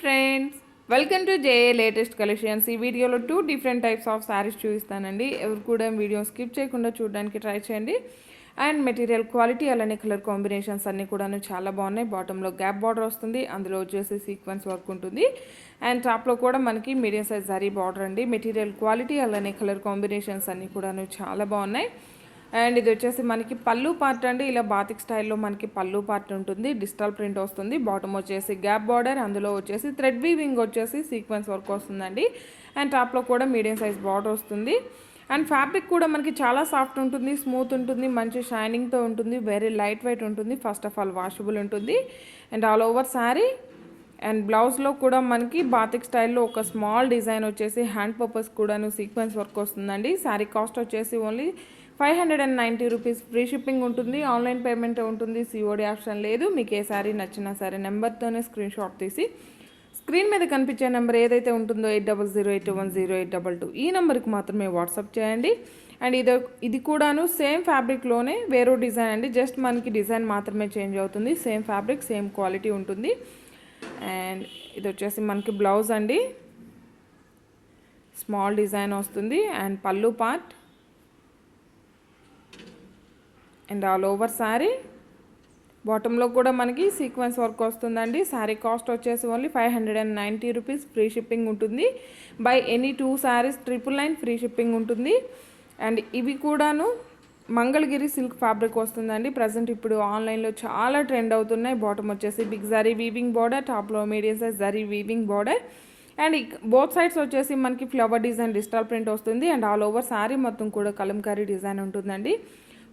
Friends welcome to JA latest collections. ఈ వీడియోలో two different types of saris చూపిస్తానండి. ఎవరు కూడా వీడియో స్కిప్ చేయకుండా చూడడానికి ట్రై చేయండి. అండ్ మెటీరియల్ క్వాలిటీ అలానే కలర్ కాంబినేషన్స్ అన్నీ కూడాను చాలా బాగున్నాయి. బాటంలో గ్యాప్ బార్డర్ వస్తుంది. అందులో వచ్చేసి సీక్వెన్స్ వర్క్ ఉంటుంది. అండ్ టాప్లో కూడా మనకి మీడియం సైజ్ జరీ బార్డర్ అండి. మెటీరియల్ క్వాలిటీ అలానే కలర్ కాంబినేషన్స్ అన్నీ కూడాను చాలా బాగున్నాయి. అండ్ ఇది వచ్చేసి మనకి పళ్ళు పార్ట్ అండి. ఇలా బాతిక్ స్టైల్లో మనకి పళ్ళు పార్ట్ ఉంటుంది. డిజిటల్ ప్రింట్ వస్తుంది. బాటమ్ వచ్చేసి గ్యాప్ బార్డర్ అందులో వచ్చేసి థ్రెడ్ వీవింగ్ వచ్చేసి సీక్వెన్స్ వర్క్ వస్తుందండి. అండ్ టాప్లో కూడా మీడియం సైజ్ బార్డర్ వస్తుంది. అండ్ ఫ్యాబ్రిక్ కూడా మనకి చాలా సాఫ్ట్ ఉంటుంది స్మూత్ ఉంటుంది మంచి షైనింగ్తో ఉంటుంది వెరీ లైట్ వెయిట్ ఉంటుంది. ఫస్ట్ ఆఫ్ ఆల్ వాషబుల్ ఉంటుంది. And all over sari and బ్లౌజ్లో కూడా మనకి బాతిక్ స్టైల్లో ఒక స్మాల్ డిజైన్ వచ్చేసి హ్యాండ్ పర్పస్ కూడాను సీక్వెన్స్ వర్క్ వస్తుందండి. శారీ కాస్ట్ వచ్చేసి only five hundred and ninety rupees. Free shipping ఉంటుంది ఆన్లైన్ పేమెంట్ ఉంటుంది సిఓడి ఆప్షన్ లేదు. మీకు ఏ శారీ నచ్చినా సరే నెంబర్తోనే స్క్రీన్ షాట్ తీసి స్క్రీన్ మీద కనిపించే నెంబర్ ఏదైతే ఉంటుందో eight double zero eight one zero eight double two ఈ నెంబర్కి మాత్రమే వాట్సాప్ చేయండి. అండ్ ఇది ఇది కూడాను సేమ్ ఫ్యాబ్రిక్లోనే వేరే డిజైన్ అండి. జస్ట్ మనకి డిజైన్ మాత్రమే చేంజ్ అవుతుంది. సేమ్ ఫ్యాబ్రిక్ సేమ్ క్వాలిటీ ఉంటుంది. అండ్ ఇది వచ్చేసి మనకి బ్లౌజ్ అండి. స్మాల్ డిజైన్ వస్తుంది. And pallu part and all over sari బాటంలో కూడా మనకి సీక్వెన్స్ వర్క్ వస్తుందండి. శారీ కాస్ట్ వచ్చేసి only five hundred and ninety rupees free shipping ఉంటుంది. Buy any two saris triple nine free shipping ఉంటుంది. అండ్ ఇవి కూడాను మంగళగిరి సిల్క్ ఫ్యాబ్రిక్ వస్తుందండి. ప్రజెంట్ ఇప్పుడు ఆన్లైన్లో చాలా ట్రెండ్ అవుతున్నాయి. బాటమ్ వచ్చేసి బిగ్ జరీ వీవింగ్ బార్డర్ టాప్లో medium size zari weaving border. And both sides వచ్చేసి మనకి ఫ్లవర్ డిజైన్ డిజిటల్ ప్రింట్ వస్తుంది. అండ్ ఆల్ ఓవర్ శారీ మొత్తం కూడా కలంకారీ డిజైన్ ఉంటుందండి.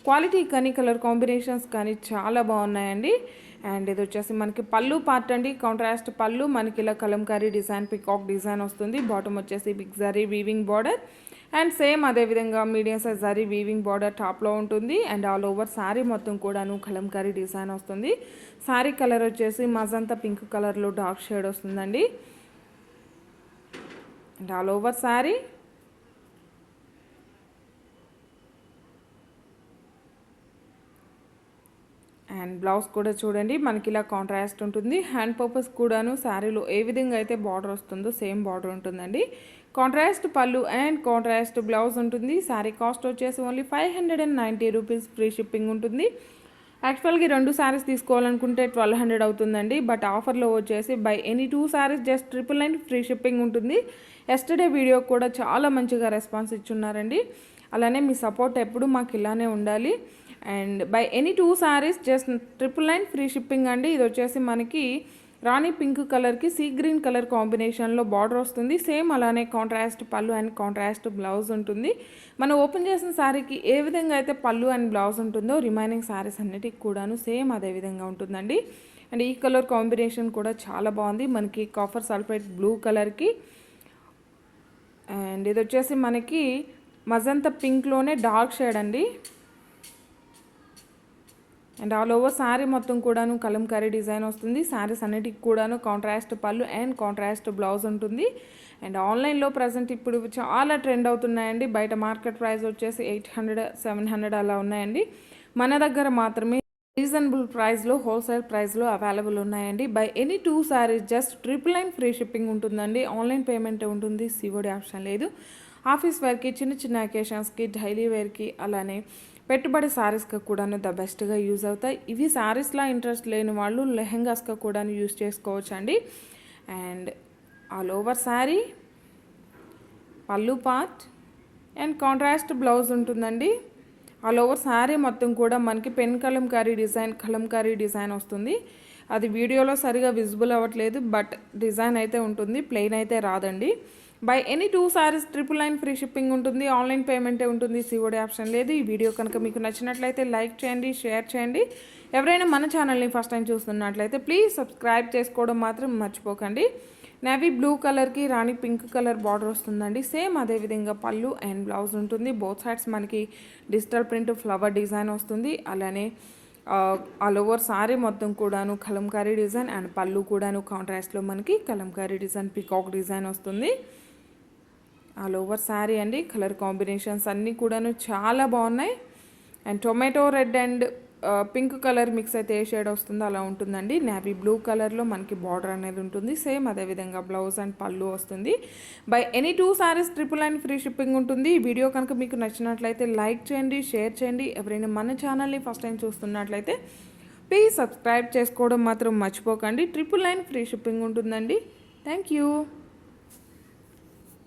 క్వాలిటీ కానీ కలర్ కాంబినేషన్స్ కానీ చాలా బాగున్నాయండి. అండ్ ఇది వచ్చేసి మనకి పళ్ళు పార్ట్ అండి. కాంట్రాస్ట్ పళ్ళు మనకి ఇలా కలంకారీ డిజైన్ పికాక్ డిజైన్ వస్తుంది. బాటమ్ వచ్చేసి big zari weaving border. And same అదేవిధంగా medium size zari weaving border టాప్లో ఉంటుంది. అండ్ ఆల్ ఓవర్ శారీ మొత్తం కూడాను కలంకారీ డిజైన్ వస్తుంది. శారీ కలర్ వచ్చేసి మజంతా పింక్ కలర్లో డార్క్ షేడ్ వస్తుందండి. And all over sari and blouse కూడా చూడండి. మనకి ఇలా కాంట్రాస్ట్ ఉంటుంది. హ్యాండ్ పర్పస్ కూడాను శారీలో ఏ విధంగా అయితే బార్డర్ వస్తుందో సేమ్ బార్డర్ ఉంటుందండి. Contrast pallu and contrast blouse ఉంటుంది. శారీ కాస్ట్ వచ్చేసి only five hundred and ninety rupees free shipping ఉంటుంది. యాక్చువల్గా రెండు శారీస్ తీసుకోవాలనుకుంటే ట్వెల్వ్ హండ్రెడ్ అవుతుందండి. బట్ ఆఫర్లో వచ్చేసి buy any two saris just triple nine free shipping ఉంటుంది. ఎస్టర్డే వీడియో కూడా చాలా మంచిగా రెస్పాన్స్ ఇచ్చున్నారండి. అలానే మీ సపోర్ట్ ఎప్పుడు మాకు ఇలానే ఉండాలి. And buy any two saris just triple nine free shipping అండి. ఇది వచ్చేసి మనకి రాణి పింక్ కలర్కి సీ గ్రీన్ కలర్ కాంబినేషన్లో బార్డర్ వస్తుంది. సేమ్ అలానే contrast pallu and contrast blouse ఉంటుంది. మనం ఓపెన్ చేసిన శారీకి ఏ విధంగా అయితే పళ్ళు అండ్ బ్లౌజ్ ఉంటుందో రిమైనింగ్ శారీస్ అన్నిటికి కూడాను సేమ్ అదే విధంగా ఉంటుందండి. అండ్ ఈ కలర్ కాంబినేషన్ కూడా చాలా బాగుంది. మనకి కాఫర్ సల్ఫేట్ బ్లూ కలర్కి. అండ్ ఇది వచ్చేసి మనకి మజంతా పింక్లోనే డార్క్ షేడ్ అండి. అండ్ ఆల్ ఓవర్ శారీ మొత్తం కూడాను కలంకారీ డిజైన్ వస్తుంది. శారీస్ అన్నిటికి కూడాను contrast pallu and contrast blouse ఉంటుంది. అండ్ ఆన్లైన్లో ప్రజెంట్ ఇప్పుడు చాలా ట్రెండ్ అవుతున్నాయండి. బయట మార్కెట్ ప్రైస్ వచ్చేసి ఎయిట్ హండ్రెడ్ సెవెన్ హండ్రెడ్ అలా ఉన్నాయండి. మన దగ్గర మాత్రమే రీజనబుల్ ప్రైస్లో హోల్సేల్ ప్రైస్లో అవైలబుల్ ఉన్నాయండి. Buy any two saris just triple nine free shipping ఉంటుందండి. ఆన్లైన్ పేమెంట్ ఉంటుంది సివోడి ఆప్షన్ లేదు. ఆఫీస్ వేర్కి చిన్న చిన్న అకేషన్స్కి డైలీ వేర్కి అలానే పెట్టుబడి శారీస్కి కూడాను ద బెస్ట్గా యూజ్ అవుతాయి. ఇవి శారీస్లా ఇంట్రెస్ట్ లేని వాళ్ళు లెహెంగాస్గా కూడా యూజ్ చేసుకోవచ్చు అండి and all over sari pallu part and contrast blouse ఉంటుందండి. ఆల్ ఓవర్ శారీ మొత్తం కూడా మనకి pen kalamkari design kalamkari design వస్తుంది. అది వీడియోలో సరిగా విజిబుల్ అవ్వట్లేదు బట్ డిజైన్ అయితే ఉంటుంది ప్లెయిన్ అయితే రాదండి. Buy any two saris triple nine free shipping ఉంటుంది ఆన్లైన్ పేమెంటే ఉంటుంది సిఓడి ఆప్షన్ లేదు. ఈ వీడియో కనుక మీకు నచ్చినట్లయితే లైక్ చేయండి షేర్ చేయండి. ఎవరైనా మన ఛానల్ని ఫస్ట్ టైం చూస్తున్నట్లయితే ప్లీజ్ సబ్స్క్రైబ్ చేసుకోవడం మాత్రం మర్చిపోకండి. నేవీ బ్లూ కలర్కి రాణి పింక్ కలర్ బార్డర్ వస్తుందండి. సేమ్ అదేవిధంగా పళ్ళు అండ్ బ్లౌజ్ ఉంటుంది. బోత్ సైడ్స్ మనకి డిజిటల్ ప్రింట్ ఫ్లవర్ డిజైన్ వస్తుంది. అలానే ఆల్ ఓవర్ సారీ మొత్తం కూడాను కలంకారీ డిజైన్ అండ్ పళ్ళు కూడాను కాంట్రాస్ట్లో మనకి కలంకారీ డిజైన్ పికాక్ డిజైన్ వస్తుంది. ఆల్ ఓవర్ శారీ అండి. కలర్ కాంబినేషన్స్ అన్నీ కూడాను చాలా బాగున్నాయి. And tomato red and pink colour mix అయితే ఏ షేడ్ వస్తుందో అలా ఉంటుందండి. నేవీ బ్లూ కలర్లో మనకి బార్డర్ అనేది ఉంటుంది. సేమ్ అదేవిధంగా బ్లౌజ్ అండ్ పళ్ళు వస్తుంది. Buy any two saris triple and free shipping ఉంటుంది. ఈ వీడియో కనుక మీకు నచ్చినట్లయితే లైక్ చేయండి షేర్ చేయండి. ఎవరైనా మన ఛానల్ని ఫస్ట్ టైం చూస్తున్నట్లయితే ప్లీజ్ సబ్స్క్రైబ్ చేసుకోవడం మాత్రం మర్చిపోకండి. ట్రిపుల్ నైన్ ఫ్రీ షిప్పింగ్ ఉంటుందండి. Thank you.